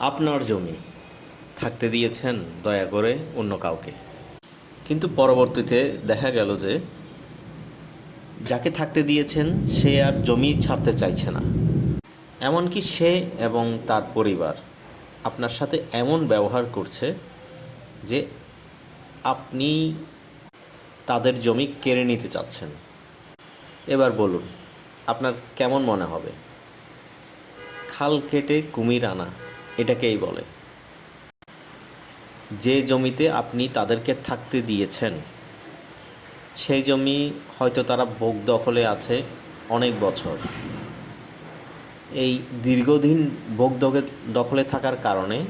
আপনার জমি। থাকতে দিয়েছেন দয়া করে অন্য কাউকে। কিন্তু পরবর্তীতে দেখা গেল যে, যাকে থাকতে দিয়েছেন সে আর জমি ছাড়তে চাইছে না। এমনকি সে এবং তার পরিবার আপনার সাথে এমন ব্যবহার করছে যে, আপনি তাদের জমি কেড়ে নিতে চাচ্ছেন। এবার বলুন, আপনার কেমন মনে হবে? খাল কেটে কুমির আনা এটাকেই বলে। যে জমিতে আপনি তাদেরকে থাকতে দিয়েছেন, সেই জমি হয়তো তারা ভোগ দখলে আছে অনেক বছর। এই দীর্ঘদিন ভোগ দখে- দখলে থাকার কারণে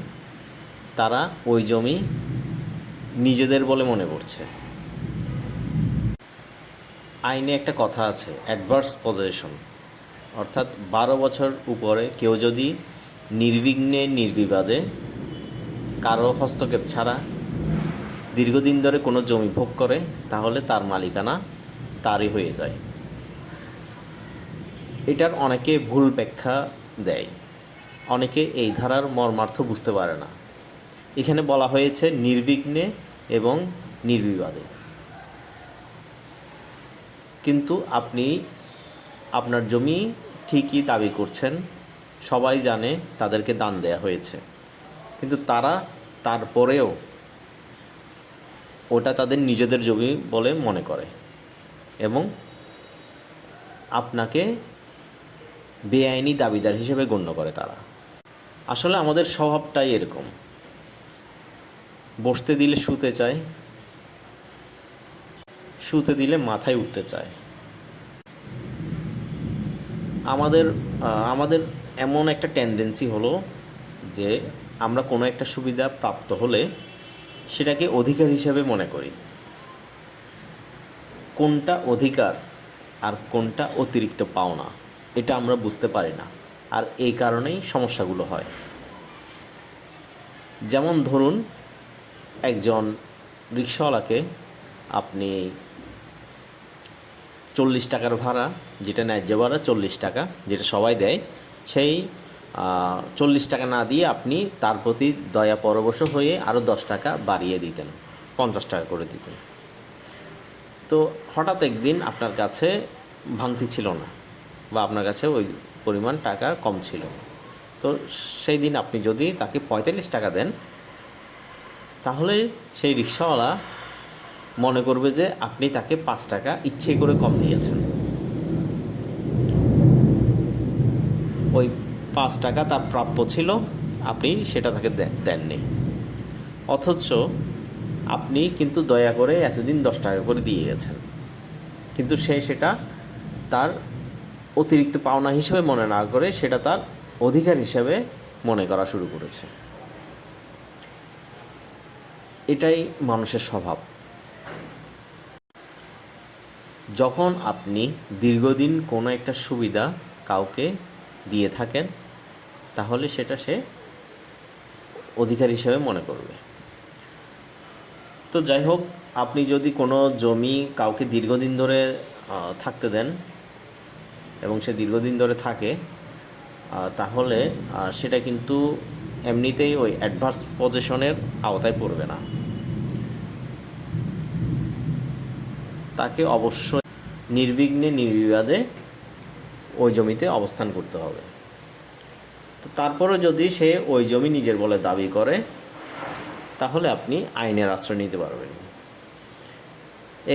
তারা ওই জমি নিজেদের বলে মনে করছে। আইনে একটা কথা আছে অ্যাডভার্স পজিশন অর্থাৎ বারো বছর উপরে কেউ যদি নির্বিঘ্নে, নির্বিবাদে, কারও হস্তক্ষেপ ছাড়া, দীর্ঘদিন ধরে কোনো জমি ভোগ করে, তাহলে তার মালিকানা তারই হয়ে যায়। এটার অনেকে ভুল ব্যাখ্যা দেয়। অনেকে এই ধারার মর্মার্থ বুঝতে পারে না। এখানে বলা হয়েছে নির্বিঘ্নে এবং নির্বিবাদে। কিন্তু আপনি আপনার জমি ঠিকই দাবি করছেন সবাই জানে তাদেরকে দান দেয়া হয়েছে। কিন্তু তারা তারপরেও ওটা তাদের নিজেদের জমি বলে মনে করে এবং আপনাকে বেআইনি দাবিদার হিসেবে গণ্য করে তারা। আসলে আমাদের স্বভাবটাই এরকম। বসতে দিলে শুতে চায়, শুতে দিলে মাথায় উঠতে চায়। আমাদের আমাদের এমন একটা টেন্ডেন্সি হলো যে আমরা কোনো একটা সুবিধা প্রাপ্ত হলে সেটাকে অধিকার হিসাবে মনে করি। কোনটা অধিকার আর কোনটা অতিরিক্ত পাওনা, এটা আমরা বুঝতে পারি না। আর এই কারণেই সমস্যাগুলো হয়। যেমন ধরুন, একজন রিক্সাওয়ালাকে আপনি চল্লিশ টাকার ভাড়া, যেটা ন্যায্য ভাড়া চল্লিশ টাকা, যেটা সবাই দেয় সেই চল্লিশ টাকা না দিয়ে আপনি তার প্রতি দয়া পরবশ হয়ে আরও দশ টাকা বাড়িয়ে দিতেন, পঞ্চাশ টাকা করে দিতেন। তো হঠাৎ একদিন আপনার কাছে ভাঙতি ছিল না বা আপনার কাছে ওই পরিমাণ টাকা কম ছিল তো সেই দিন আপনি যদি তাকে পঁয়তাল্লিশ টাকা দেন, তাহলে সেই রিক্সাওয়ালা মনে করবে যে আপনি তাকে পাঁচ টাকা ইচ্ছে করে কম দিয়েছেন। ওই পাঁচ টাকা তার প্রাপ্য ছিল, আপনি সেটা তাকে দেননি। অথচ আপনি কিন্তু দয়া করে এতদিন দশ টাকা করে দিয়ে গেছেন। কিন্তু সে সেটা তার অতিরিক্ত পাওনা হিসেবে মনে না করে সেটা তার অধিকার হিসেবে মনে করা শুরু করেছে। এটাই মানুষের স্বভাব। যখন আপনি দীর্ঘদিন কোনো একটা সুবিধা কাউকে দিয়ে থাকেন, তাহলে সেটা সে অধিকার হিসেবে মনে করবে। তো যাই হোক, আপনি যদি কোনো জমি কাউকে দীর্ঘদিন ধরে থাকতে দেন এবং সে দীর্ঘদিন ধরে থাকে তাহলে সেটা কিন্তু এমনিতেই ওই অ্যাডভার্স পজিশনের আওতায় পড়বে না। তাকে অবশ্যই নির্বিঘ্নে, নির্বিবাদে ওই জমিতে অবস্থান করতে হবে। তো তারপরে যদি সে ওই জমি নিজের বলে দাবি করে, তাহলে আপনি আইনের আশ্রয় নিতে পারবেন।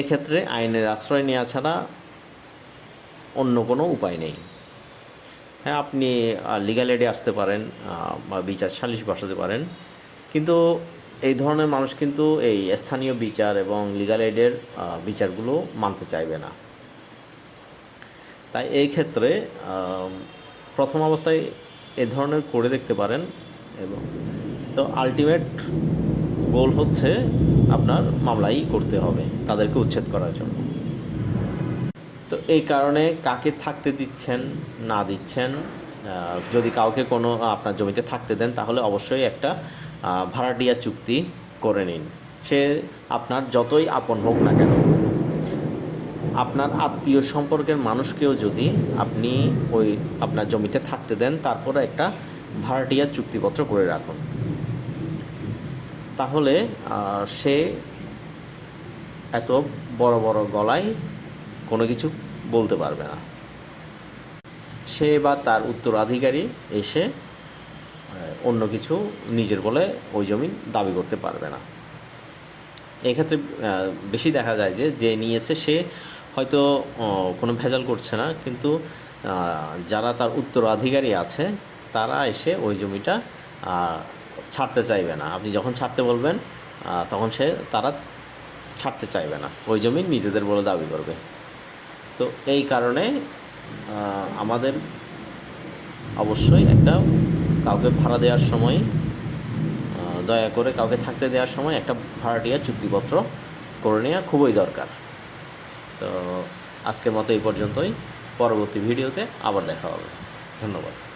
এক্ষেত্রে আইনের আশ্রয় নেওয়া ছাড়া অন্য কোনো উপায় নেই। হ্যাঁ আপনি লিগাল এডে আসতে পারেন বা বিচার সালিশ বসাতে পারেন। কিন্তু এই ধরনের মানুষ কিন্তু এই স্থানীয় বিচার এবং লিগাল এডের বিচারগুলো মানতে চাইবে না। তাই এই ক্ষেত্রে প্রথম অবস্থায় এ ধরনের করে দেখতে পারেন এবং তো আলটিমেট গোল হচ্ছে আপনার মামলাই করতে হবে, তাদেরকে উচ্ছেদ করার জন্য। তো এই কারণে কাকে থাকতে দিচ্ছেন, না দিচ্ছেন যদি কাউকে কোনো আপনার জমিতে থাকতে দেন, তাহলে অবশ্যই একটা ভাড়াটিয়া চুক্তি করে নিন। সে আপনার যতই আপন হোক না কেন আপনার আত্মীয় সম্পর্কের মানুষকেও যদি আপনি ওই আপনার জমিতে থাকতে দেন, তারপরে একটা ভাড়াটিয়া চুক্তিপত্র করে রাখুন। তাহলে সে এত বড় বড় গলায় কোনো কিছু বলতে পারবে না। সে বা তার উত্তরাধিকারী এসে অন্য কিছু নিজের বলে ওই জমি দাবি করতে পারবে না। এক্ষেত্রে বেশি দেখা যায় যে যে নিয়েছে সে হয়তো কোনো ভেজাল করছে না, কিন্তু যারা তার উত্তরাধিকারী আছে, তারা এসে ওই জমিটা ছাড়তে চাইবে না। আপনি যখন ছাড়তে বলবেন তখন সে, তারা ছাড়তে চাইবে না। ওই জমি নিজেদের বলে দাবি করবে। তো এই কারণে আমাদের অবশ্যই একটা কাউকে ভাড়া দেওয়ার সময় দয়া করে কাউকে থাকতে দেওয়ার সময় একটা ভাড়াটিয়া চুক্তিপত্র করে নেওয়া খুবই দরকার। তো আজকের মতো এই পর্যন্তই। পরবর্তী ভিডিওতে আবার দেখা হবে। ধন্যবাদ।